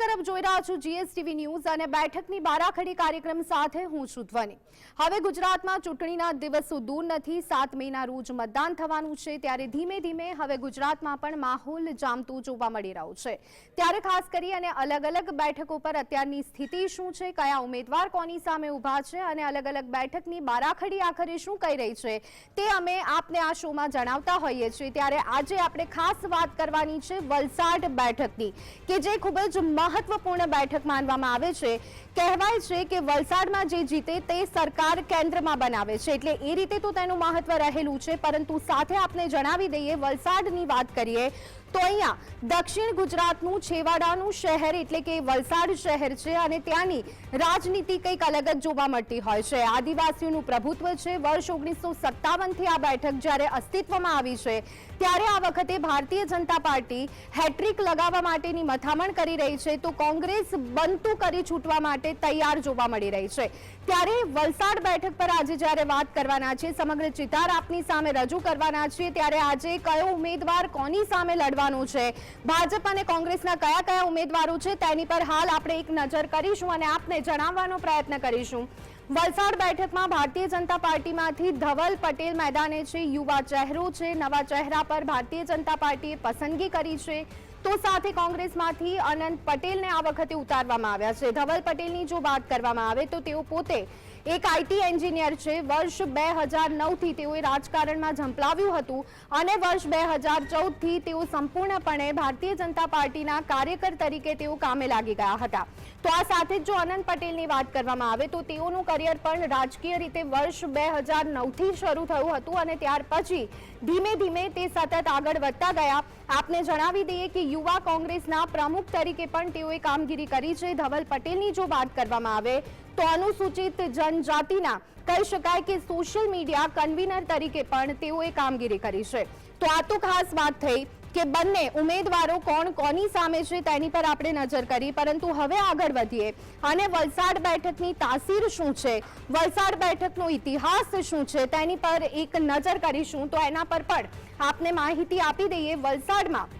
નમસ્કાર આપ જોઈ રહ્યા છો જીએસટીવી ન્યૂઝ અને બેઠકની બારાખડી કાર્યક્રમ સાથે હું છું ધ્વનિ. હવે ગુજરાતમાં ચૂંટણીના દિવસો દૂર નથી, સાત મેના રોજ મતદાન થવાનું છે, ત્યારે ધીમે ધીમે હવે ગુજરાતમાં પણ માહોલ જામતું જોવા મળી રહ્યું છે. ત્યારે ખાસ કરી અને અલગ અલગ બેઠકો પર અત્યારની સ્થિતિ શું છે, કયા ઉમેદવાર કોની સામે ઊભા છે અને અલગ અલગ બેઠકની બારાખડી આખરે શું કહી રહી છે, તે અમે આપને આ શોમાં જણાવતા હોઈએ છીએ. ત્યારે આજે આપણે ખાસ વાત કરવાની છે વલસાડ બેઠકની, કે જે ખૂબ જ મહત્વપૂર્ણ બેઠક માનવામાં આવે છે. કહેવાય છે કે વલસાડમાં જે જીતે તે સરકાર કેન્દ્રમાં બનાવે છે. એટલે એ રીતે તો તેનું મહત્વ રહેલું છે. પરંતુ સાથે આપણે જણાવી દઈએ, વલસાડની વાત કરીએ તો અહીંયા દક્ષિણ ગુજરાતનું છેવાડાનું શહેર એટલે કે વલસાડ શહેર છે અને ત્યાંની રાજનીતિ કંઈક અલગ જ જોવા મળતી હોય છે. આદિવાસીઓનું પ્રભુત્વ છે. વર્ષ ઓગણીસો સત્તાવનથી આ બેઠક જ્યારે અસ્તિત્વમાં આવી છે, ત્યારે આ વખતે ભારતીય જનતા પાર્ટી હેટ્રિક લગાવવા માટેની મથામણ કરી રહી છે. તો કોંગ્રેસ બનતું કરી છૂટવા માટે તૈયાર જોવા મળી રહી છે. ત્યારે વલસાડ બેઠક પર આજે જ્યારે વાત કરવાના છે, સમગ્ર ચિતાર આપની સામે રજૂ કરવાના છીએ ત્યારે આજે કયો ઉમેદવાર કોની સામે લડવાનો છે? ભાજપ અને કોંગ્રેસના કયા કયા ઉમેદવારો છે? તેની પર હાલ આપણે એક નજર કરીશું અને આપને જણાવવાનો પ્રયત્ન કરીશું. વલસાડ બેઠકમાં ભારતીય જનતા પાર્ટીમાંથી ધવલ પટેલ મેદાને છે, યુવા ચહેરો છે, નવા ચહેરા પર ભારતીય જનતા પાર્ટીએ પસંદગી કરી છે. તો સાથે કોંગ્રેસમાંથી અનંત પટેલને આ વખતે ઉતારવામાં આવ્યા છે. ધવલ પટેલની જો વાત કરવામાં આવે તો તેઓ પોતે એક આઈટી એન્જિનિયર છે. વર્ષ બે હજાર નવથી તેઓએ રાજકારણમાં ઝંપલાવ્યું હતું અને વર્ષ બે હજાર ચૌદથી તેઓ સંપૂર્ણપણે ભારતીય જનતા પાર્ટીના કાર્યકર તરીકે તેઓ કામે લાગી ગયા હતા. તો આ સાથે જ જો અનંત પટેલની વાત કરવામાં આવે તો તેઓનું કરિયર પણ રાજકીય રીતે વર્ષ બે હજાર નવથી શરૂ થયું હતું અને ત્યાર પછી ધીમે ધીમે તે સતત આગળ વધતા ગયા. આપને જણાવી દઈએ કે યુવા કોંગ્રેસના પ્રમુખ તરીકે પણ તેઓએ કામગીરી કરી છે. ધવલ પટેલની જો વાત કરવામાં આવે તો અનુસૂચિત જનજાતિના કહી શકાય કે સોશિયલ મીડિયા કન્વીનર તરીકે પણ તેઓએ કામગીરી કરી છે. તો આ તો ખાસ વાત થઈ કે બંને ઉમેદવારો કોણ કોની સામે છે તેની પર આપણે નજર કરી, પરંતુ હવે આગળ વધીએ. અને વલસાડ બેઠકની તાસીર શું છે? વલસાડ બેઠકનો ઇતિહાસ શું છે તેની પર એક નજર કરીશું. તો એના પર પણ આપને માહિતી આપી દઈએ વલસાડમાં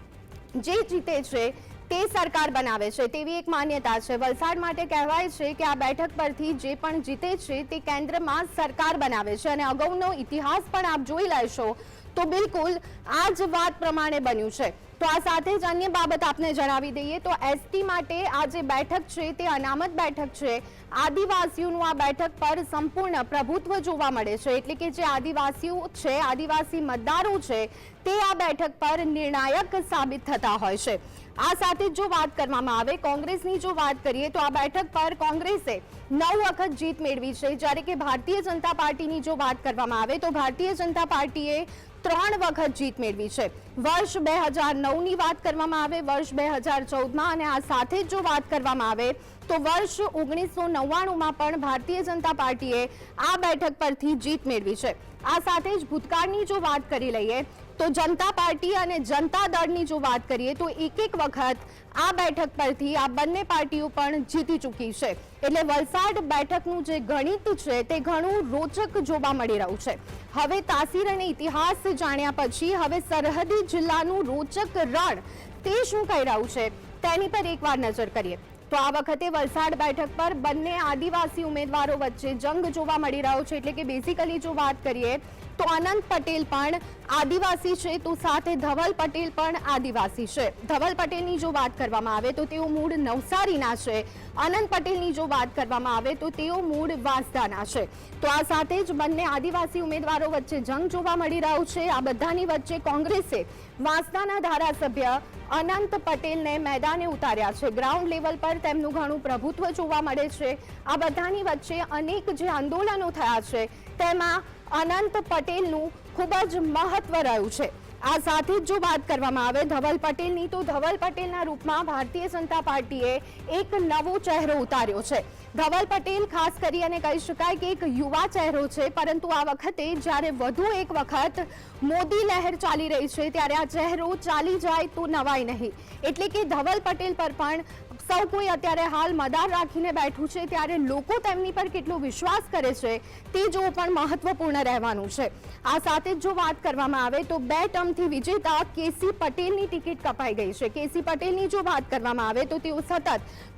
જે જીતે છે તે સરકાર બનાવે છે. તેવી એક માન્યતા છે. વલસાડ માટે કહેવાય છે કે આ બેઠક પરથી જે પણ જીતે છે તે કેન્દ્રમાં સરકાર બનાવે છે અને અગાઉનો ઇતિહાસ પણ આપ જોઈ લેશો તો બિલકુલ આ જ વાત પ્રમાણે બન્યું છે. તો આ સાથે જ અન્ય બાબત આપને જણાવી દઈએ તો એસટી માટે આ જે બેઠક છે તે અનામત બેઠક છે. આદિવાસીઓનું આ બેઠક પર સંપૂર્ણ પ્રભુત્વ જોવા મળે છે. એટલે કે જે આદિવાસીઓ છે, આદિવાસી મતદારો છે, તે આ બેઠક પર નિર્ણાયક સાબિત થતા હોય છે. આ સાથે જ વાત કરવામાં આવે, કોંગ્રેસની જો વાત કરીએ તો આ બેઠક પર કોંગ્રેસે નવ વખત જીત મેળવી છે. જ્યારે કે ભારતીય જનતા પાર્ટીની જો વાત કરવામાં આવે તો ભારતીય જનતા પાર્ટીએ ત્રણ વખત જીત મેળવી છે. વર્ષ બે હજાર નવની વાત કરવામાં આવે, વર્ષ બે હજાર ચૌદમાં, અને આ સાથે જ જો વાત કરવામાં આવે, તો વર્ષ ઓગણીસો નવ્વાણુંમાં પણ ભારતીય જનતા પાર્ટીએ આ બેઠક પરથી જીત મેળવી છે. આ સાથે જ ભૂતકાળની જો વાત કરી લઈએ તો જનતા પાર્ટી અને જનતા દળની જો વાત કરીએ તો એક એક વખત આ બેઠક પરથી આ બંને પાર્ટીઓ પણ જીતી ચૂકી છે. એટલે વલસાડ બેઠકનું જે ગણિત છે તે ઘણું રોચક જોવા મળી રહ્યું છે. હવે તાસીર અને ઇતિહાસ જાણ્યા પછી હવે સરહદી જિલ્લાનું રોચક રણ તે શું કહી રહ્યું છે તેની પર એકવાર નજર કરીએ. તો આ વખતે વલસાડ બેઠક પર બંને આદિવાસી ઉમેદવારો વચ્ચે જંગ જોવા મળી રહ્યો છે. એટલે કે બેઝિકલી જો વાત કરીએ તો અનંત પટેલ પણ આદિવાસી છે, તો સાથે ધવલ પટેલ પણ આદિવાસી છે. ધવલ પટેલની જો વાત કરવામાં આવે તો તેઓ મૂળ નવસારીના છે. અનંત પટેલની જો વાત કરવામાં આવે તો તેઓ મૂળ વાંસદાના છે. તો આ સાથે જ બંને આદિવાસી ઉમેદવારો વચ્ચે જંગ જોવા મળી રહ્યો છે. આ બધાની વચ્ચે કોંગ્રેસે વાંસદાના ધારાસભ્ય અનંત પટેલને મેદાને ઉતાર્યા છે. ગ્રાઉન્ડ લેવલ પર તેમનું ઘણું પ્રભુત્વ જોવા મળે છે. આ બધાની વચ્ચે અનેક જે આંદોલનો થયા છે, તેમાં અનંત પટેલનું ખૂબ જ મહત્વ રહ્યું છે. આ સાથે જ જો વાત કરવામાં આવે ધવલ પટેલની, તો ધવલ પટેલના રૂપમાં ભારતીય જનતા પાર્ટીએ એક નવો ચહેરો ઉતાર્યો છે. ધવલ પટેલ ખાસ કરી અને કહી શકાય કે એક યુવા ચહેરો છે, પરંતુ આ વખતે જ્યારે વધુ એક વખત મોદી લહેર ચાલી રહી છે, ત્યારે આ ચહેરો ચાલી જાય તો નવાય નહીં. એટલે કે ધવલ પટેલ પર પણ સૌ કોઈ અત્યારે હાલ મદાર રાખીને બેઠું છે, ત્યારે લોકો તેમની પર કેટલો વિશ્વાસ કરે છે તે જોવું પણ મહત્વપૂર્ણ રહેવાનું છે. આ સાથે જ વાત કરવામાં આવે તો બે ટર્મથી વિજેતા કેસી પટેલની ટિકિટ કપાઈ ગઈ છે. કેસી પટેલની જો વાત કરવામાં આવે તો તેઓ સતત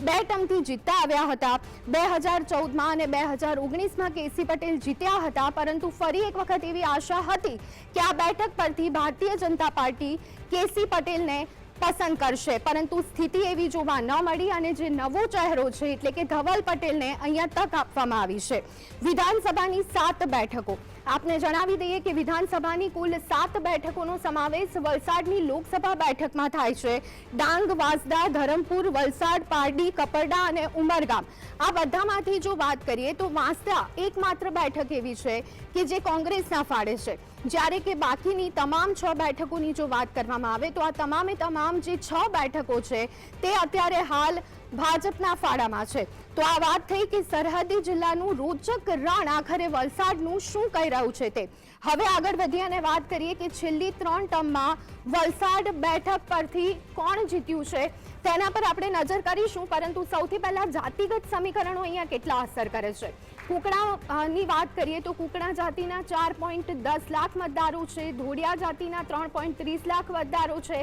બે ટર્મથી જીતતા આવ્યા હતા. બે હજાર ચૌદમાં અને બે હજાર ઓગણીસમાં કેસી પટેલ જીત્યા હતા, પરંતુ ફરી એક વખત એવી આશા હતી કે આ બેઠક પરથી ભારતીય જનતા પાર્ટી કેસી પટેલને પસંદ કરશે. પરંતુ સ્થિતિ એવી જોવા ન મળી અને જે નવો ચહેરો છે, એટલે કે ધવલ પટેલને અહીંયા તક આપવામાં આવી છે. વિધાનસભાની સાત બેઠકો. આપને જણાવી દઈએ કે વિધાનસભાની કુલ સાત બેઠકોનો સમાવેશ વલસાડની લોકસભા બેઠકમાં થાય છે. ડાંગ, વાંસદા, ધરમપુર, વલસાડ, પારડી, કપરડા અને ઉમરગામ. આ બધામાંથી જો વાત કરીએ તો વાંસદા એકમાત્ર બેઠક એવી છે કે જે કોંગ્રેસના ફાળે છે. જ્યારે કે બાકીની તમામ છ બેઠકોની જો વાત કરવામાં આવે તો આ તમામે તમામ જે છ બેઠકો છે તે અત્યારે હાલ ભાજપના ફાળામાં છે. તો આ વાત થઈ કે સરહદી જિલ્લાનું રોચક રણ આખરે વલસાડનું શું કહી રહ્યું છે તે? હવે આગળ વધી અને વાત કરીએ કે છેલ્લી ત્રણ ટર્મમાં વલસાડ બેઠક પરથી કોણ જીત્યું છે? તેના પર આપણે નજર કરીશું, પરંતુ સૌથી પહેલા જાતિગત સમીકરણો અહીંયા કેટલા અસર કરે છે? કુકડાની વાત કરીએ તો કુકડા જાતિના ચાર પોઈન્ટ દસ લાખ મતદારો છે ધોડિયા જાતિના ત્રણ પોઈન્ટ ત્રીસ લાખ મતદારો છે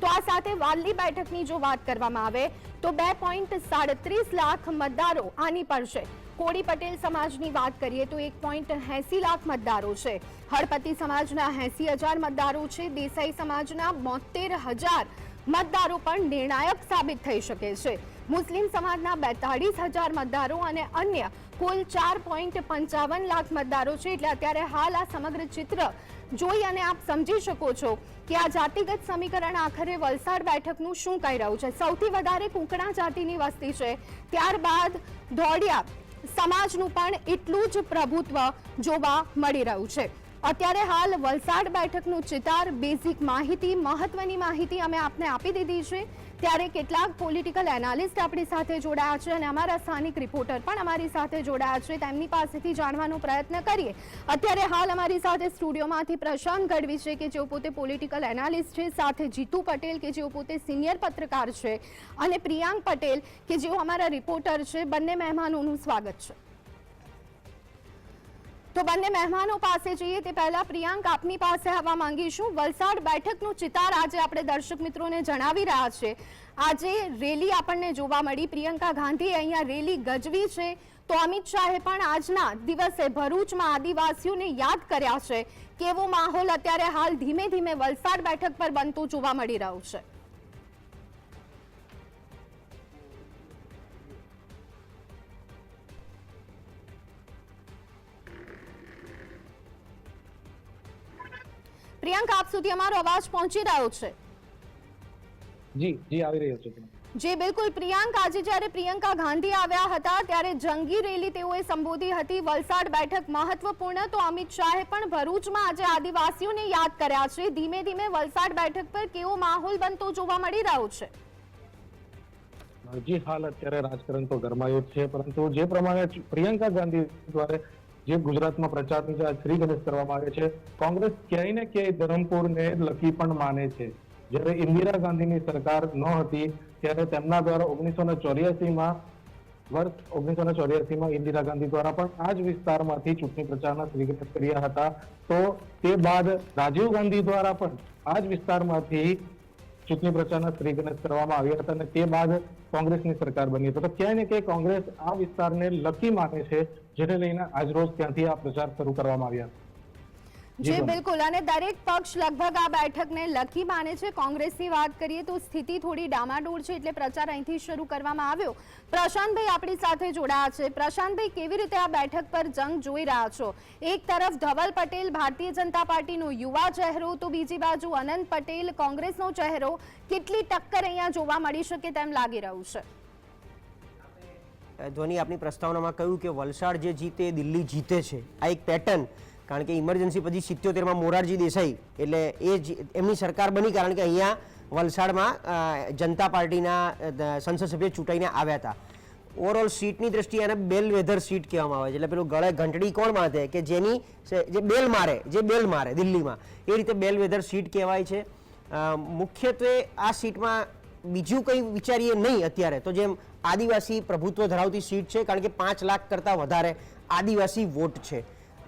તો આ સાથે વાલી બેઠકની જો વાત કરવામાં આવે, તો બે પોઈન્ટ સાડત્રીસ લાખ મતદારો આની પર છે. કોળી પટેલ સમાજની વાત કરીએ તો એક પોઈન્ટ એસી લાખ મતદારો છે. હળપતિ સમાજના એસી હજાર મતદારો છે. દેસાઈ સમાજના બોતેર હજાર મતદારો પણ નિર્ણાયક સાબિત થઈ શકે છે. મુસ્લિમ સમાજના બેતાળીસ હજાર મતદારો અને અન્ય કુલ ચાર પોઈન્ટ પંચાવન લાખ મતદારો છે. એટલે અત્યારે હાલ આ સમગ્ર ચિત્ર જોઈ અને આપ સમજી શકો છો કે આ જાતિગત સમીકરણ આખરે વલસાડ બેઠકનું શું કહી રહ્યું છે? સૌથી વધારે કુંકણા જાતિની વસ્તી છે. ત્યારબાદ ધોળિયા સમાજનું પણ એટલું જ પ્રભુત્વ જોવા મળી રહ્યું છે. અત્યારે હાલ વલસાડ બેઠકનું ચિતાર બેઝિક માહિતી, મહત્વની માહિતી અમે આપને આપી દીધી છે. ત્યારે કેટલાક પોલિટિકલ એનાલિસ્ટ આપણી સાથે જોડાયા છે અને અમારા સ્થાનિક રિપોર્ટર પણ અમારી સાથે જોડાયા છે. તેમની પાસેથી જાણવાનો પ્રયત્ન કરીએ. અત્યારે હાલ અમારી સાથે સ્ટુડિયોમાંથી પ્રશાંત ગઢવી છે કે જેઓ પોતે પોલિટિકલ એનાલિસ્ટ છે, સાથે જીતુ પટેલ કે જેઓ પોતે સિનિયર પત્રકાર છે અને પ્રિયાંક પટેલ કે જેઓ અમારા રિપોર્ટર છે. બંને મહેમાનોનું સ્વાગત છે. તો બંને મહેમાનો પાસે જઈએ તે પહેલા પ્રિયાંક આપની પાસે આવવા માંગીશું. વલસાડ બેઠકનું ચિતાર આજે આપણે દર્શક મિત્રોને જણાવી રહ્યા છે. આજે રેલી આપણને જોવા મળી. પ્રિયંકા ગાંધીએ અહીંયા રેલી ગજવી છે. તો અમિત શાહે પણ આજના દિવસે ભરૂચમાં આદિવાસીઓને યાદ કર્યા છે. કેવો માહોલ અત્યારે હાલ ધીમે ધીમે વલસાડ બેઠક પર બનતો જોવા મળી રહ્યો છે. પ્રિયંક આપ સુધી અમારો અવાજ પહોંચી રહ્યો છે. જી જી આવી રહ્યો છે જે બિલકુલ. પ્રિયાંક આજે જ્યારે પ્રિયંકા ગાંધી આવ્યા હતા ત્યારે જંગી રેલી તેઓએ સંબોધી હતી. વલસાડ બેઠક મહત્વપૂર્ણ તો અમિત શાહે પણ ભરૂચમાં આજે આદિવાસીઓને યાદ કર્યા છે. ધીમે ધીમે વલસાડ બેઠક પર કેવો માહોલ બનતો જોવા મળી રહ્યો છે. જી હાલ અત્યારે રાજકારણ તો ગરમાયું છે પરંતુ જે પ્રમાણે પ્રિયંકા ગાંધી દ્વારા જે ગુજરાતમાં પ્રચારની જે શ્રી ગણેશ કરવામાં આવે છે. કોંગ્રેસ ક્યાંય ને ક્યાંય ધરમપુરને લકી પણ માને છે. જ્યારે ઇન્દિરા ગાંધીની સરકાર ન હતી, ત્યારે તેમના દ્વારા ઓગણીસો ને ચોર્યાસીમાં વર્ષ ઓગણીસો ને ચોર્યાસીમાં ઇન્દિરા ગાંધી દ્વારા પણ આ જ વિસ્તારમાંથી ચૂંટણી પ્રચારના શ્રી ગણેશ કર્યા હતા. તો તે બાદ રાજીવ ગાંધી દ્વારા પણ આ જ વિસ્તારમાંથી ચૂંટણી પ્રચારના શ્રી ગણેશ કરવામાં આવ્યા હતા અને તે બાદ કોંગ્રેસની સરકાર બની હતી. તો ક્યાંય ને ક્યાંય કોંગ્રેસ આ વિસ્તારને લકી માને છે. જેને લઈને આજરોજ ત્યાંથી આ પ્રચાર શરૂ કરવામાં આવ્યા. જી જી બિલકુલ. અને દરેક પક્ષ લગભગ આ બેઠકને લખી માને છે. કોંગ્રેસની વાત કરીએ તો સ્થિતિ થોડી ડામાડોળ છે એટલે પ્રચાર અહીંથી શરૂ કરવામાં આવ્યો. પ્રશાંતભાઈ આપણી સાથે જોડાયા છે. પ્રશાંતભાઈ કેવી રીતે આ બેઠક પર જંગ જોઈ રહ્યા છો? એક તરફ ધવલ પટેલ ભારતીય જનતા પાર્ટીનો યુવા ચહેરો તો બીજી બાજુ અનંત પટેલ કોંગ્રેસનો ચહેરો. કેટલી ટક્કર અહીંયા જોવા મળી શકે તેમ લાગી રહ્યું છે. ધ્વની આપની પ્રસ્તાવનામાં કહ્યું કે વલસાડ જે જીતે, દિલ્હી જીતે છે, આ એક પેટર્ન કારણ કે ઇમરજન્સી પછી સિત્યોતેરમાં મોરારજી દેસાઈ. એટલે એ એમની સરકાર બની કારણ કે અહીંયા વલસાડમાં જનતા પાર્ટીના સંસદ સભ્ય ચૂંટાઈને આવ્યા હતા. ઓવરઓલ સીટની દ્રષ્ટિએ એને બેલ વેધર સીટ કહેવામાં આવે છે. એટલે પેલું ગળે ઘંટડી કોણ માથે કે જેની જે બેલ મારે, જે બેલ મારે દિલ્હીમાં. એ રીતે બેલ વેધર સીટ કહેવાય છે. મુખ્યત્વે આ સીટમાં બીજું કંઈ વિચારીએ નહીં અત્યારે. તો જેમ આદિવાસી પ્રભુત્વ ધરાવતી સીટ છે, કારણ કે પાંચ લાખ કરતાં વધારે આદિવાસી વોટ છે.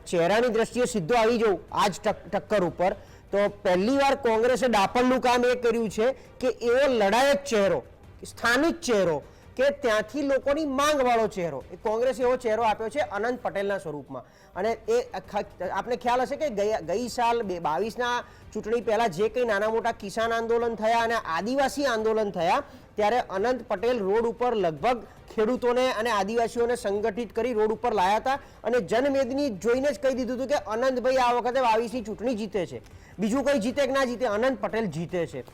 ચહેરાની દ્રષ્ટિએ સીધો આવી જવું આ જ ટક- ટક્કર ઉપર. તો પહેલી વાર કોંગ્રેસે ડાપણનું કામ એ કર્યું છે કે એવો લડાયક ચહેરો, સ્થાનિક ચહેરો, કે ત્યાંથી લોકોની માંગવાળો ચહેરો. એ કોંગ્રેસે એવો ચહેરો આપ્યો છે અનંત પટેલના સ્વરૂપમાં. અને એ આપને ખ્યાલ હશે કે ગયા ગઈ સાલ બે બાવીસના ચૂંટણી પહેલાં જે કંઈ નાના મોટા કિસાન આંદોલન થયા અને આદિવાસી આંદોલન થયા, ત્યારે અનંત પટેલ રોડ ઉપર લગભગ ખેડૂતોને અને આદિવાસીઓને સંગઠિત કરી રોડ ઉપર લાયા હતા અને જનમેદની જોઈને જ કહી દીધું હતું કે અનંતભાઈ આ વખતે બાવીસની ચૂંટણી જીતે છે. બીજું કંઈ જીતે કે ના જીતે અનંત પટેલ જીતે છે.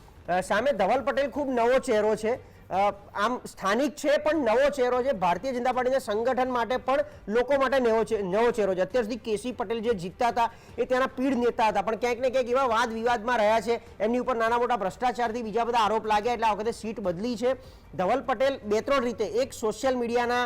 સામે ધવલ પટેલ ખૂબ નવો ચહેરો છે. આમ સ્થાનિક છે પણ નવો ચહેરો છે. ભારતીય જનતા પાર્ટીના સંગઠન માટે પણ લોકો માટે નવો નવો ચહેરો છે. અત્યાર સુધી કેસી પટેલ જે જીતતા હતા એ ત્યાંના પીઢ નેતા હતા. પણ ક્યાંક ને ક્યાંક એવા વાદ વિવાદમાં રહ્યા છે. એમની ઉપર નાના મોટા ભ્રષ્ટાચારથી બીજા બધા આરોપ લાગ્યા એટલે આ વખતે સીટ બદલી છે. ધવલ પટેલ બે ત્રણ રીતે એક સોશિયલ મીડિયાના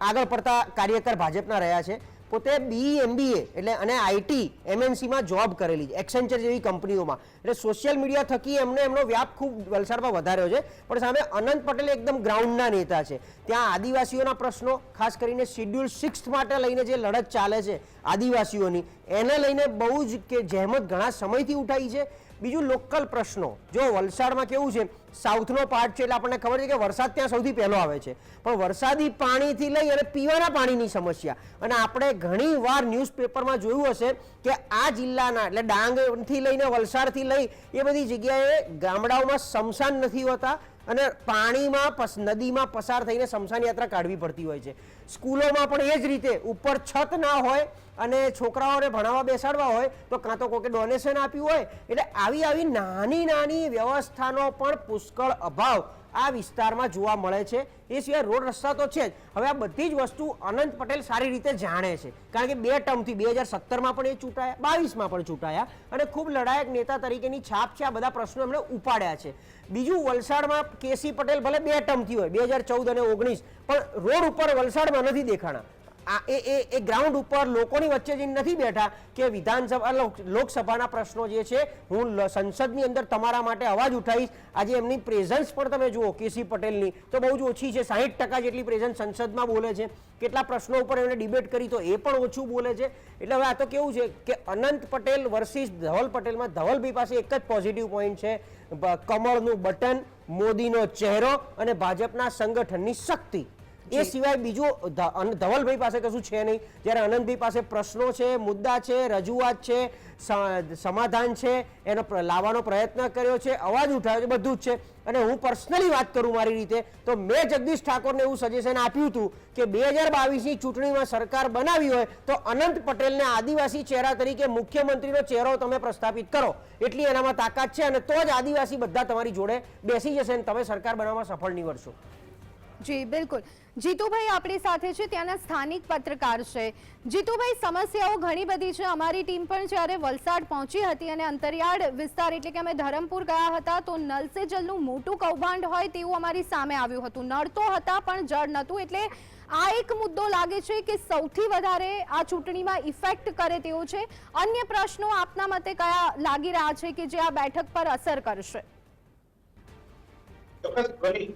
આગળ પડતા કાર્યકર ભાજપના રહ્યા છે. પોતે બી એમબીએ એટલે અને આઈટી એમએનસીમાં જોબ કરેલી છે એક્સેન્ચર જેવી કંપનીઓમાં. એટલે સોશિયલ મીડિયા થકી એમને એમનો વ્યાપ ખૂબ વલસાડમાં વધાર્યો છે. પણ સામે અનંત પટેલ એકદમ ગ્રાઉન્ડના નેતા છે. ત્યાં આદિવાસીઓના પ્રશ્નો, ખાસ કરીને શિડ્યુલ સિક્સ માટે લઈને જે લડત ચાલે છે આદિવાસીઓની, એને લઈને બહુ જ કે જહેમત ઘણા સમયથી ઉઠાઈ છે. બીજું લોકલ પ્રશ્નો. જો વલસાડમાં કેવું છે સાઉથનો પાર્ટ છે એટલે આપણને ખબર છે કે વરસાદ ત્યાં સૌથી પહેલો આવે છે. પણ વરસાદી પાણીથી લઈ અને પીવાના પાણીની સમસ્યા. અને આપણે ઘણી વાર ન્યૂઝપેપરમાં જોયું હશે કે આ જિલ્લાના એટલે ડાંગથી લઈને વલસાડથી લઈ એ બધી જગ્યાએ ગામડાઓમાં સમસાન નથી હોતા અને પાણીમાં પસ- નદીમાં પસાર થઈને શમશાન યાત્રા કાઢવી પડતી હોય છે. સ્કૂલોમાં પણ એ જ રીતે. ઉપર છત ના હોય અને છોકરાઓને ભણાવવા બેસાડવા હોય તો કાં તો કોઈકે ડોનેશન આપ્યું હોય. એટલે આવી આવી નાની નાની વ્યવસ્થાનો પણ પુષ્કળ અભાવ આ વિસ્તારમાં જોવા મળે છે. એ સિવાય રોડ રસ્તા તો છે જ. હવે આ બધી જ વસ્તુ અનંત પટેલ સારી રીતે જાણે છે. કારણ કે બે ટર્મથી બે હજાર સત્તરમાં પણ એ ચૂંટાયા, બાવીસમાં પણ ચૂંટાયા અને ખૂબ લડાયક નેતા તરીકેની છાપ છે. આ બધા પ્રશ્નો એમણે ઉપાડ્યા છે. બીજું વલસાડમાં કેસી પટેલ ભલે બે ટર્મથી હોય, બે હજાર ચૌદ અને ઓગણીસ, પણ રોડ ઉપર વલસાડમાં નથી દેખાણા. આ એ એ એ ગ્રાઉન્ડ ઉપર લોકોની વચ્ચે જઈને નથી બેઠા કે વિધાનસભા લોકસભાના પ્રશ્નો જે છે, હું સંસદની અંદર તમારા માટે અવાજ ઉઠાવીશ. આજે એમની પ્રેઝન્સ પણ તમે જુઓ કેસી પટેલની. તો બહુ જ ઓછી છે, સાહીઠ ટકા જેટલી પ્રેઝન્સ સંસદમાં બોલે છે. કેટલા પ્રશ્નો ઉપર એમણે ડિબેટ કરી, તો એ પણ ઓછું બોલે છે. એટલે હવે આ તો કેવું છે કે અનંત પટેલ વર્સિસ ધવલ પટેલમાં ધવલભાઈ પાસે એક જ પોઝિટિવ પોઈન્ટ છે. કમળનું બટન, મોદીનો ચહેરો અને ભાજપના સંગઠનની શક્તિ. એ સિવાય બીજું ધવલભાઈ પાસે કશું છે નહીં. જ્યારે અનંતભાઈ પાસે પ્રશ્નો છે મુદ્દા છે રજૂઆત છે સમાધાન છે એનો લાવવાનો પ્રયત્ન કર્યો છે અવાજ ઉઠાવ્યો છે બધું જ છે. અને હું પર્સનલી વાત કરું મારી રીતે તો મેં જગદીશ ઠાકોરને એવું સજેશન આપ્યું હતું કે બે હજાર બાવીસની ચૂંટણીમાં સરકાર બનાવી હોય તો અનંત પટેલને આદિવાસી ચહેરા તરીકે મુખ્યમંત્રીનો ચહેરો તમે પ્રસ્થાપિત કરો. એટલી એનામાં તાકાત છે અને તો જ આદિવાસી બધા તમારી જોડે બેસી જશે અને તમે સરકાર બનાવવામાં સફળ નીવડશો. જી, બિલકુલ. જીતુભાઈ આપણી સાથે છે, ત્યાંના સ્થાનિક પત્રકાર છે. જીતુભાઈ, સમસ્યાઓ ઘણી બધી છે. અમારી ટીમ પણ જ્યારે વલસાડ પહોંચી હતી અને અંતરિયાળ વિસ્તાર એટલે કે અમે ધરમપુર ગયા હતા, તો નલ સે જલનું મોટું કૌભાંડ હોય તેવું અમારી સામે આવ્યું હતું. નળ તો હતા, પણ જળ નહોતું. એટલે આ એક મુદ્દો લાગે છે કે સૌથી વધારે આ ચૂંટણીમાં ઇફેક્ટ કરે તેવો છે. અન્ય પ્રશ્નો આપના મતે કયા લાગી રહ્યા છે કે જે આ બેઠક પર અસર કરશે? ચોક્કસ ભાઈ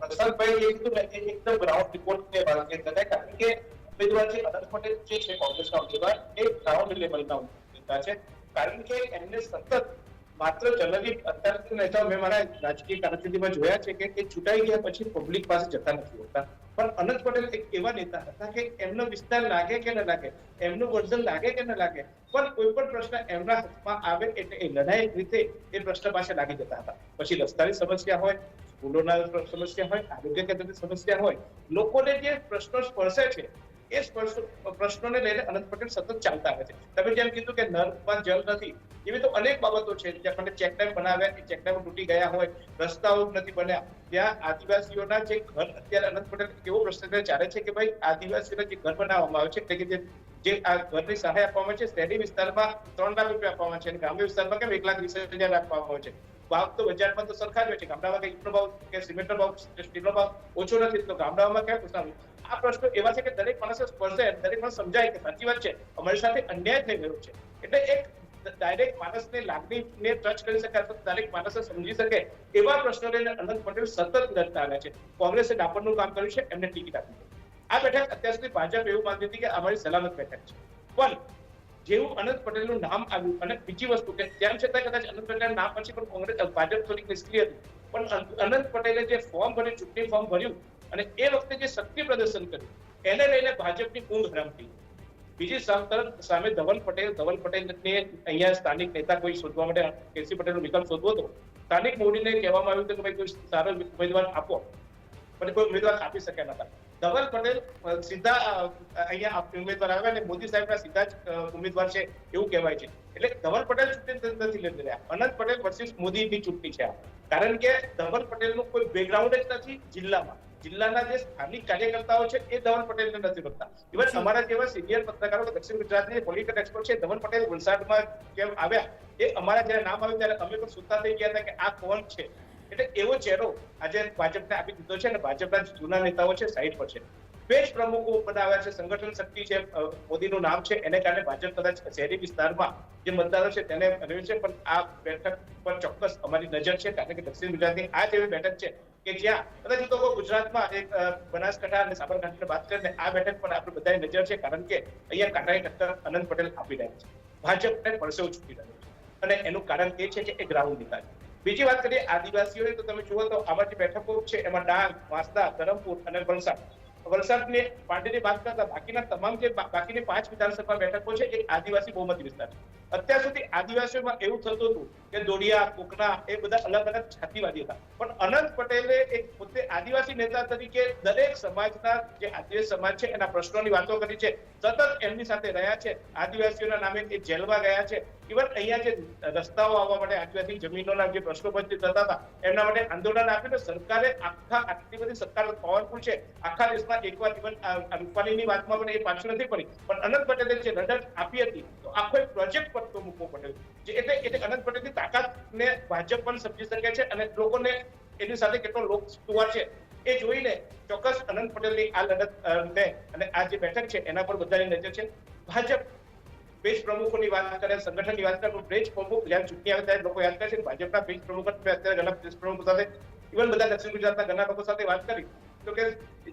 પ્રશાંતભાઈ એ કીધું ને એકદમ ગ્રાઉન્ડ રિપોર્ટ ને વાત કરી કારણ કે ઉમેદવાર છે, અનંત પટેલ જે છે, કોંગ્રેસના ઉમેદવાર, એ ગ્રાઉન્ડ લેવલના નેતા છે. કારણ કે એમને સતત માત્ર જનરલી અત્યારના નેતાઓ મેં મારા રાજકીય કારકિર્દીમાં જોયા છે કે એ ચૂંટાઈ ગયા પછી પબ્લિક પાસે જતા નથી હોતા. પણ અનંત પટેલ એક એવા નેતા હતા કે એમનો વિસ્તાર લાગે કે ન લાગે, એમનું વર્ઝન લાગે કે ન લાગે, પણ કોઈ પણ પ્રશ્ન એમના હાથમાં આવે એટલે એ લડાયક રીતે એ પ્રશ્ન પાસે લાગી જતા હતા. પછી રસ્તાની સમસ્યા હોય, સ્કૂલોના સમસ્યા હોય, આરોગ્ય કેન્દ્રની સમસ્યા હોય, લોકોને જે પ્રશ્નો સ્પર્શે છે એ પ્રશ્નોને લઈને અનંત પટેલ સતત ચાલતા આવે છે. તમે જેમ કીધું કે નળમાં જલ નથી, એવી તો અનેક બાબતો છે જે આપણને ચેકડેમ બનાવ્યા કે ચેકડેમ તૂટી ગયા હોય, રસ્તાઓ નથી બન્યા. ત્યાં આદિવાસીઓના જે ઘર અત્યારે અનંત પટેલ એવો પ્રશ્ન ચાલે છે કે ભાઈ આદિવાસીઓના જે ઘર બનાવવામાં આવે છે, એટલે કે જે જે આ ઘરની સહાય આપવામાં છે, શહેરી વિસ્તારમાં ત્રણ લાખ રૂપિયા આપવામાં છે અને ગ્રામ્ય વિસ્તારમાં કેમ એક લાખ વીસ હજાર આપવામાં આવે છે? ભાવ તો બજારમાં તો સરખા જ હોય છે. ગામડામાં કે ઈટનો ભાવ કે સિમેન્ટનો ભાવ, સ્ટીલનો ભાવ ઓછો નથી, તો ગામડાઓમાં ક્યાં પૂછવાનું આ પ્રશ્નો એવા છે કે દરેક માણસે સ્પર્શે દરેક માણસ સમજાય કે સાચી વાત છે, અમારી સાથે અન્યાય થઈ ગયો છે. એટલે એક ડાયરેક્ટ માણસને લાગણીને ટચ કરી શકે અથવા દરેક માણસે સમજી શકે એવા પ્રશ્નો લઈને અનંત પટેલ સતત લડતા આવ્યા છે. કોંગ્રેસે ડાપરનું કામ કર્યું છે, એમને ટિકિટ આપી આ બેઠક અત્યાર સુધી ભાજપ એવું માનતી હતી કે અમારી સલામત બેઠક છે. પણ જેવું અનંત પટેલનું નામ આવ્યું અને બીજી વસ્તુ કે તેમ છતાં કદાચ અનંત પટેલના નામ પછી પણ કોંગ્રેસ, ભાજપ થોડીક નિષ્ક્રિય હતી. પણ અનંત પટેલે જે ફોર્મ ભર્યું, ચૂંટણી ફોર્મ ભર્યું અને એ વખતે જે શક્તિ પ્રદર્શન કર્યું, એને લઈને ભાજપની ઊંઘ હરામ બીજી તરફ સામે ધવલ પટેલ, ધવલ પટેલને અહીંયા સ્થાનિક નેતા કોઈ શોધવા માટે કેસી પટેલનો વિકલ્પ શોધવો હતો. સ્થાનિક મોદીને કહેવામાં આવ્યું કે ભાઈ કોઈ સારો ઉમેદવાર આપો. પણ કોઈ ઉમેદવાર આપી શક્યા નતા ધવલ પટેલ સીધા અહીંયા ઉમેદવાર આવ્યા અને મોદી સાહેબના સીધા જ ઉમેદવાર છે એવું કહેવાય છે. એટલે ધવલ પટેલ ચૂંટણી નથી લડી રહ્યા અનંત પટેલ વર્સિસ મોદીની ચૂંટણી છે કારણ કે ધવલ પટેલનું કોઈ બેકગ્રાઉન્ડ જ નથી જિલ્લામાં. જિલ્લાના જે સ્થાનિક કાર્યકર્તાઓ છે એ ધવલ પટેલને નથી રોકતા ઇવન અમારા જેવા સિનિયર પત્રકારો દક્ષિણ ગુજરાતની પોલિટિકલ એક્સપર્ટ છે ધવલ પટેલ વલસાડમાં કેમ આવ્યા એ અમારા જ્યારે નામ આવ્યું ત્યારે અમે પણ સુતા થઈ ગયા હતા કે આ કોણ છે? એટલે એવો ચહેરો આજે ભાજપને આપી દીધો છે અને ભાજપના જૂના નેતાઓ છે સાઈડ પર છે. પેજ પ્રમુખો બનાવ્યા છે સંગઠન શક્તિ છે મોદીનું નામ છે એને કારણે ભાજપ કદાચ શહેરી વિસ્તારમાં જે મતદારો છે તેને રહ્યું છે પણ આ બેઠક પર ચોક્કસ અમારી નજર છે કારણ કે દક્ષિણ ગુજરાતની આ જેવી બેઠક છે કે જ્યાં કદાચ તો ગુજરાતમાં એક બનાસકાંઠા અને સાબરકાંઠાની વાત કરીને આ બેઠક પર આપણે બધાની નજર છે, કારણ કે અહીંયા કાંટાની ટક્કર અનંત પટેલ આપી રહ્યા છે. ભાજપને પરસેવો ચૂકી રહ્યો છે. અને એનું કારણ એ છે કે એ ગ્રાઉન્ડ નિકાલ. બીજી વાત કરીએ, આદિવાસીઓની, તો તમે જુઓ તો આમાં જે બેઠકો છે, એમાં ડાંગ, વાંસદા, ધરમપુર અને વલસાડ. વલસાડની પાર્ટીની વાત કરતા બાકીના તમામ જે બાકીની પાંચ વિધાનસભા બેઠકો છે, એ આદિવાસી બહુમતી વિસ્તાર છે. અત્યાર સુધી આદિવાસીઓમાં એવું થતું હતું કે દોડિયા કોકણા એ બધા અલગ અલગ જાતિવાદી હતા. પણ અનંત પટેલે એક પોતે આદિવાસી નેતા તરીકે દરેક સમાજના જે આદિવાસી સમાજ છે એના પ્રશ્નોની વાતો કરી છે. સતત એમની સાથે રહ્યા છે. આદિવાસીઓના નામે એ જેલમાં ગયા છે. ઇવન અહીંયા જે રસ્તાઓ આવવા માટે આદિવાસી જમીનોના જે પ્રશ્નો પછી થતા હતા, એમના માટે આંદોલન આપ્યું સરકારે આખા, આટલી બધી સરકાર પાવરફુલ છે. આખા દેશમાં એકવાર ઇવન રૂપાણીની વાતમાં પણ એ પાછું નથી પડી. પણ અનંત પટેલે જે રડત આપી હતી, તો આખો એક પ્રોજેક્ટ પર તો મૂકવો જે એટલે એટલે અનંત પટેલની તાકાતને ભાજપ પણ સમજી શકે છે અને લોકોને એની સાથે કેટલો લોક સુવાર છે એ જોઈને ચોક્કસ અનંત પટેલની આ લડત ને અને આ જે બેઠક છે એના પર બધાની નજર છે. ભાજપ પેજ પ્રમુખોની વાત કરે, સંગઠનની વાત કરે પેજ પ્રમુખ જ્યારે ચૂંટણી આવે ત્યારે લોકો યાદ કરે છે ભાજપના પેજ પ્રમુખ અત્યારે ઘણા પેજ પ્રમુખો સાથે, ઇવન બધા દક્ષિણ ગુજરાતના ઘણા લોકો સાથે વાત કરી. તો કે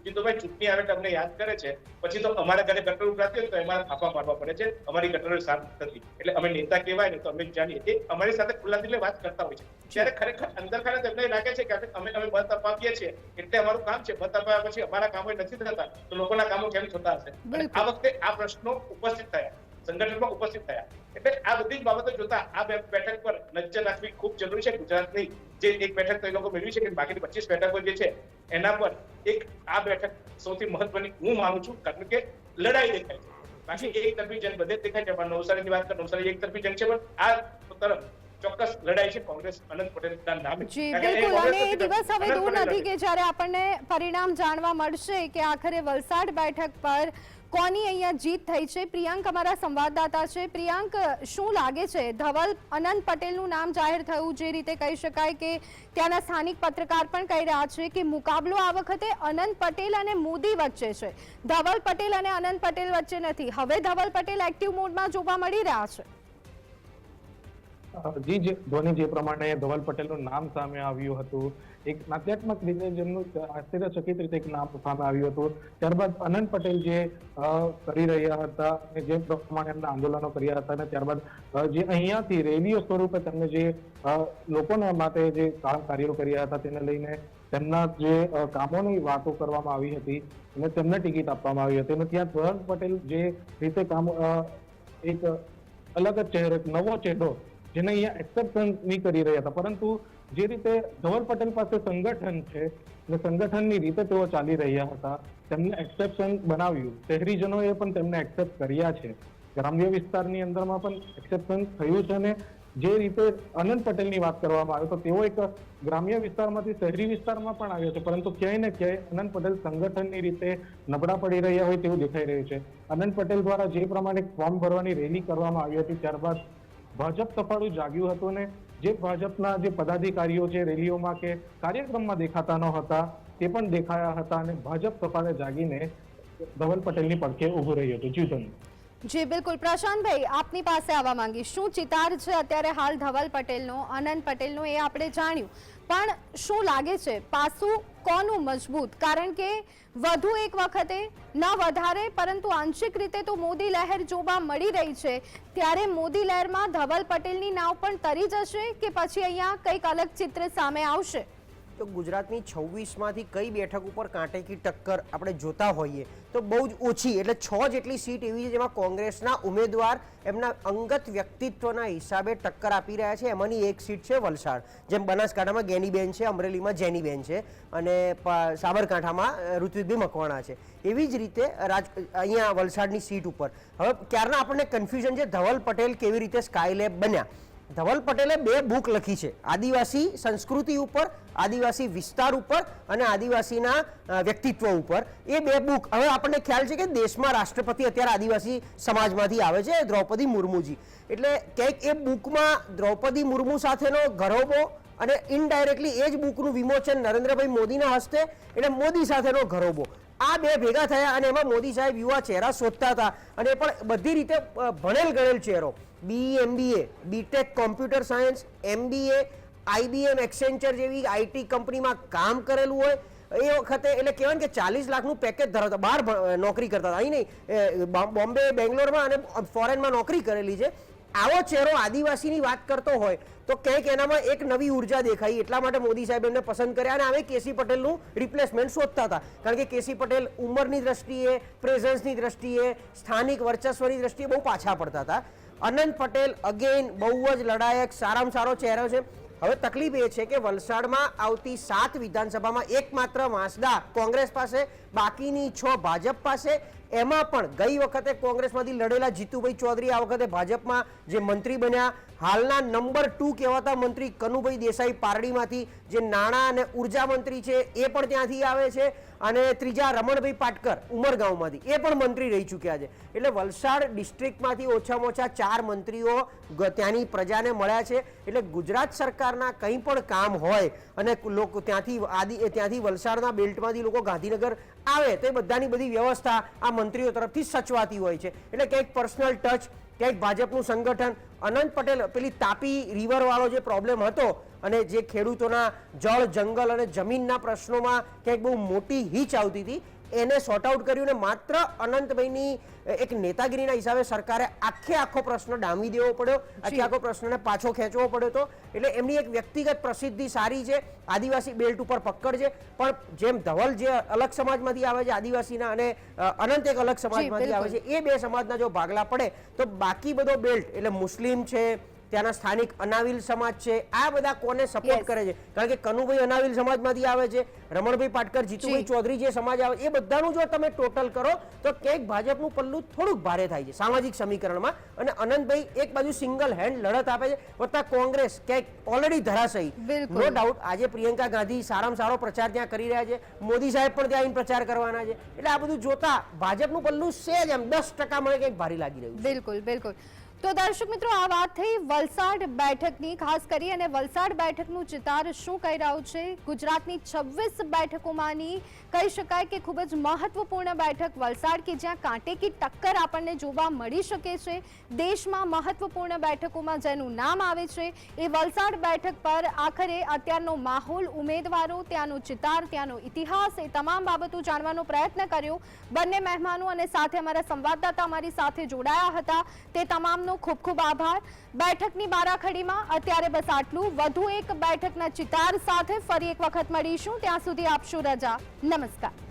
જીતુભાઈ ચૂંટણી આવે તમને યાદ કરે છે પછી તો અમારા ઘરે ગટર ઉભરાતી હોય તો એમાં થાપા મારવા પડે છે અમારી ગટરો સાફ નથી. એટલે અમે નેતા કહેવાય ને તો અમે જાણીએ. એ અમારી સાથે ખુલ્લા દિલે વાત કરતા હોય છે. ત્યારે ખરેખર અંદર ખાને તેમને લાગે છે કે અમે અમે અમે મત અપાવીએ છીએ. એટલે અમારું કામ છે મત અપાવ્યા પછી અમારા કામો નથી થતા તો લોકોના કામો કેમ થતા હશે? આ વખતે આ પ્રશ્નો ઉપસ્થિત થયા. સંગઠનમાં ઉપસ્થિત થયા. એટલે આ બધી બાબતો જોતા આ બેઠક પર નજર રાખવી ખૂબ જરૂરી છે. ગુજરાતની જે એક બેઠક તો એ લોકો મેળવી છે કે બાકીની પચીસ બેઠકો જે છે, એના પર એક આ બેઠક સૌથી મહત્વની હું માનું છું, કારણ કે લડાઈ દેખાય છે. બાકી એક તરફી જંગ બધે દેખાય છે. પણ નવસારીની વાત કરીએ નવસારી એક તરફી જંગ છે. પણ આ તરફ ચોક્કસ લડાઈ છે કોંગ્રેસ અનંત પટેલના નામે. જી બિલકુલ. અને એ દિવસ હવે દૂર નથી કે જ્યારે આપણને પરિણામ જાણવા મળશે કે આખરે વલસાડ બેઠક પર કોની અહીંયા જીત થઈ છે? પ્રિયાંક અમારા સંવાદદાતા છે. પ્રિયાંક શું લાગે છે? ધવલ અનંત પટેલનું નામ જાહેર થયું જે રીતે કહી શકાય કે ત્યાંના સ્થાનિક પત્રકાર પણ કહી રહ્યા છે કે મુકાબલો આ વખતે અનંત પટેલ અને મોદી વચ્ચે છે. ધવલ પટેલ અને અનંત પટેલ વચ્ચે નથી. હવે ધવલ પટેલ એક્ટિવ મોડમાં જોવા મળી રહ્યા છે. જી, જે. ધોની જે પ્રમાણે ધવલ પટેલનું નામ સામે આવ્યું હતું, એક નાટ્યાત્મક રીતે જેમનું આશ્ચર્યચકિત રીતે એક નામ સામે આવ્યું હતું. ત્યારબાદ અનંત પટેલ જે કરી રહ્યા હતા અને જે પ્રમાણે એમના આંદોલનો કર્યા હતા અને ત્યારબાદ જે અહીંયાથી રેલીઓ સ્વરૂપે તેમને જે લોકોના માટે જે કાર્યો કર્યા હતા તેને લઈને તેમના જે કામોની વાતો કરવામાં આવી હતી અને તેમને ટિકિટ આપવામાં આવી હતી. અને ત્યાં ધવલ પટેલ જે રીતે કામ એક અલગ જ ચહેરો નવો ચહેરો જેને અહીંયા એક્સેપ્ટન્સ નહીં કરી રહ્યા હતા. પરંતુ જે રીતે ધવલ પટેલ પાસે સંગઠન છે અને સંગઠનની રીતે તેઓ ચાલી રહ્યા હતા તેમને એક્સેપ્શન બનાવ્યું. શહેરીજનોએ પણ તેમને એક્સેપ્ટ કર્યા છે. ગ્રામ્ય વિસ્તારની અંદરમાં પણ એક્સેપ્શન થયું છે અને જે રીતે અનંત પટેલની વાત કરવામાં આવે તો તેઓ એક ગ્રામ્ય વિસ્તારમાંથી શહેરી વિસ્તારમાં પણ આવ્યો છે. પરંતુ ક્યાંય ને ક્યાંય અનંત પટેલ સંગઠનની રીતે નબળા પડી રહ્યા હોય તેવું દેખાઈ રહ્યું છે. અનંત પટેલ દ્વારા જે પ્રમાણે ફોર્મ ભરવાની રેલી કરવામાં આવી હતી, ત્યારબાદ ભાજપ સફાળું જાગ્યું હતું ને જે ભાજપના જે પદાધિકારીઓ છે રેલીઓમાં કે કાર્યક્રમમાં દેખાતા ન હતા, તે પણ દેખાયા હતા અને ભાજપ સફાળે જાગીને ધવલ પટેલની પડખે ઊભું રહ્યું હતું. જી ધન્યવાદ. જી, બિલકુલ. પ્રશાંતભાઈ, આપની પાસે આવવા માંગીશ. શું ચિતાર છે અત્યારે હાલ ધવલ પટેલનો, અનંત પટેલનો એ આપણે જાણ્યું. પણ શું લાગે છે? પાસું કોનું મજબૂત? કારણ કે વધુ એક વખતે ન વધારે, પરંતુ આંશિક રીતે તો મોદી લહેર જોવા મળી રહી છે. ત્યારે મોદી લહેરમાં ધવલ પટેલની નાવ પણ તરી જશે કે પછી અહીંયા કંઈક અલગ ચિત્ર સામે આવશે? તો ગુજરાતની છવ્વીસમાંથી કઈ બેઠક ઉપર કાંટે કી ટક્કર આપણે જોતા હોઈએ તો બહુ જ ઓછી, એટલે છ જેટલી સીટ એવી છે જેમાં કોંગ્રેસના ઉમેદવાર એમના અંગત વ્યક્તિત્વના હિસાબે ટક્કર આપી રહ્યા છે. એમાંની એક સીટ છે વલસાડ, જેમ બનાસકાંઠામાં ગેનીબેન છે, અમરેલીમાં જેનીબેન છે અને સાબરકાંઠામાં ઋત્વિકભાઈ મકવાણા છે. એવી જ રીતે રાજ, અહીંયા વલસાડની સીટ ઉપર. હવે ક્યારના આપણને કન્ફ્યુઝન છે ધવલ પટેલ કેવી રીતે સ્કાયલેબ બન્યા. ધવલ પટેલે બે બુક લખી છે. આદિવાસી સંસ્કૃતિ ઉપર, આદિવાસી વિસ્તાર ઉપર અને આદિવાસીના વ્યક્તિત્વ ઉપર. એ બે બુક. હવે આપણને ખ્યાલ છે કે દેશમાં રાષ્ટ્રપતિ અત્યારે આદિવાસી સમાજમાંથી આવે છે દ્રૌપદી મુર્મુજી. એટલે ક્યાંક એ બુકમાં દ્રૌપદી મુર્મુ સાથેનો ઘરોબો અને ઇનડાયરેક્ટલી એ જ બુકનું વિમોચન નરેન્દ્રભાઈ મોદીના હસ્તે એટલે મોદી સાથેનો ઘરોબો આ બે ભેગા થયા અને એમાં મોદી સાહેબ યુવા ચહેરા શોધતા હતા અને એ પણ બધી રીતે ભણેલ ગણેલ ચહેરો. B MBA BTech computer science MBA IBM Accenture જેવી આઈટી કંપનીમાં કામ કરેલું હોય, એ વખતે એટલે કહેવાય ને કે ચાલીસ લાખનું પેકેજ ધરાવતા બહાર નોકરી કરતા હતા. અહીં નહીં બોમ્બે, બેંગ્લોરમાં અને ફોરેનમાં નોકરી કરેલી છે. આવો ચહેરો આદિવાસીની વાત કરતો હોય, તો ક્યાંક એનામાં એક નવી ઊર્જા દેખાઈ, એટલા માટે મોદી સાહેબ એમને પસંદ કર્યા અને અમે કેસી પટેલનું રિપ્લેસમેન્ટ શોધતા હતા. કારણ કે કેસી પટેલ ઉંમરની દ્રષ્ટિએ પ્રેઝન્સની દ્રષ્ટિએ, સ્થાનિક વર્ચસ્વની દ્રષ્ટિએ બહુ પાછા પડતા હતા. અનંત પટેલ અગેન બહુ જ લડાયક, સારામાં સારો ચહેરો છે. હવે તકલીફ એ છે કે વલસાડમાં આવતી સાત વિધાનસભામાં એકમાત્ર વાંસદા કોંગ્રેસ પાસે બાકીની છ ભાજપ પાસે. એમાં પણ ગઈ વખતે કોંગ્રેસમાંથી લડેલા જીતુભાઈ ચૌધરી આ વખતે ભાજપમાં જે મંત્રી બન્યા. હાલના નંબર ટુ કહેવાતા મંત્રી કનુભાઈ દેસાઈ પારડીમાંથી જે નાણાં અને ઊર્જા મંત્રી છે એ પણ ત્યાંથી આવે છે. અને ત્રીજા રમણભાઈ પાટકર ઉમરગાંવમાંથી એ પણ મંત્રી રહી ચૂક્યા છે. એટલે વલસાડ ડિસ્ટ્રિક્ટમાંથી ઓછામાં ઓછા ચાર મંત્રીઓ ત્યાંની પ્રજાને મળ્યા છે. એટલે ગુજરાત સરકારના કંઈ પણ કામ હોય અને લોકો ત્યાંથી આદિ ત્યાંથી વલસાડના બેલ્ટમાંથી લોકો ગાંધીનગર આવે તો એ બધાની બધી વ્યવસ્થા આ મંત્રીઓ તરફથી સચવાતી હોય છે. એટલે ક્યાંક પર્સનલ ટચ ક્યાંક ભાજપનું સંગઠન. અનંત પટેલ પેલી તાપી રિવર વાળો જે પ્રોબ્લેમ હતો અને જે ખેડૂતોના જળ, જંગલ અને જમીનના પ્રશ્નોમાં ક્યાંક બહુ મોટી હીચ આવતી હતી એને સોર્ટ આઉટ કર્યું ને માત્ર અનંતભાઈની એક નેતાગીરીના હિસાબે સરકારે આખે આખો પ્રશ્ન ડામી દેવો પડ્યો. આખે આખો પ્રશ્નને પાછો ખેંચવો પડ્યો હતો એટલે એમની એક વ્યક્તિગત પ્રસિદ્ધિ સારી છે. આદિવાસી બેલ્ટ ઉપર પકડ છે. પણ જેમ ધવલ જે અલગ સમાજમાંથી આવે છે આદિવાસીના અને અનંત એક અલગ સમાજમાંથી આવે છે એ બે સમાજના જો ભાગલા પડે તો બાકી બધો બેલ્ટ એટલે મુસ્લિમ છે ત્યાંના સ્થાનિક અનાવિલ સમાજ છે. આ બધા કોને સપોર્ટ કરે છે? કારણ કે કનુભાઈ અનાવિલ સમાજમાંથી આવે છે રમણભાઈ પાટકર જીતુભાઈ ચૌધરી જે સમાજ આવે એ બધાનું જો તમે ટોટલ કરો તો ક્યાંક ભાજપનું પલ્લું થોડુંક ભારે થાય છે સામાજિક સમીકરણમાં. અને અનંતભાઈ એક બાજુ સિંગલ હેન્ડ લડત આપે છે વત્તા કોંગ્રેસ ક્યાંક ઓલરેડી ધરાશયી. નો ડાઉટ આજે પ્રિયંકા ગાંધી સારામાં સારો પ્રચાર ત્યાં કરી રહ્યા છે. મોદી સાહેબ પણ ત્યાં આવીને પ્રચાર કરવાના છે. એટલે આ બધું જોતા ભાજપનું પલ્લું સેજ એમ. દસ ટકા મને કંઈક ભારી લાગી રહ્યું બિલકુલ બિલકુલ. તો દર્શક મિત્રો, આ વાત થઈ વલસાડ બેઠકની. ખાસ કરી અને વલસાડ બેઠકનું ચિતાર શું કહી રહ્યું છે? ગુજરાતની છવ્વીસ બેઠકોમાંની કહી શકાય કે ખૂબ જ મહત્વપૂર્ણ બેઠક વલસાડ કે જ્યાં કાંટેકી ટક્કર આપણને જોવા મળી શકે છે. દેશમાં મહત્વપૂર્ણ બેઠકોમાં જેનું નામ આવે છે, એ વલસાડ બેઠક પર આખરે અત્યારનો માહોલ, ઉમેદવારો, ત્યાંનો ચિતાર, ત્યાંનો ઇતિહાસ, એ તમામ બાબતો જાણવાનો પ્રયત્ન કર્યો. બંને મહેમાનો અને સાથે અમારા સંવાદદાતા અમારી સાથે જોડાયા હતા. તે તમામનો ખૂબ ખૂબ આભાર. બેઠકની બારાખડીમાં અત્યારે બસ આટલું. વધુ એક બેઠકના ચિતાર સાથે ફરી એક વખત મળીશું. ત્યાં સુધી આપશો રજા? નમસ્કાર.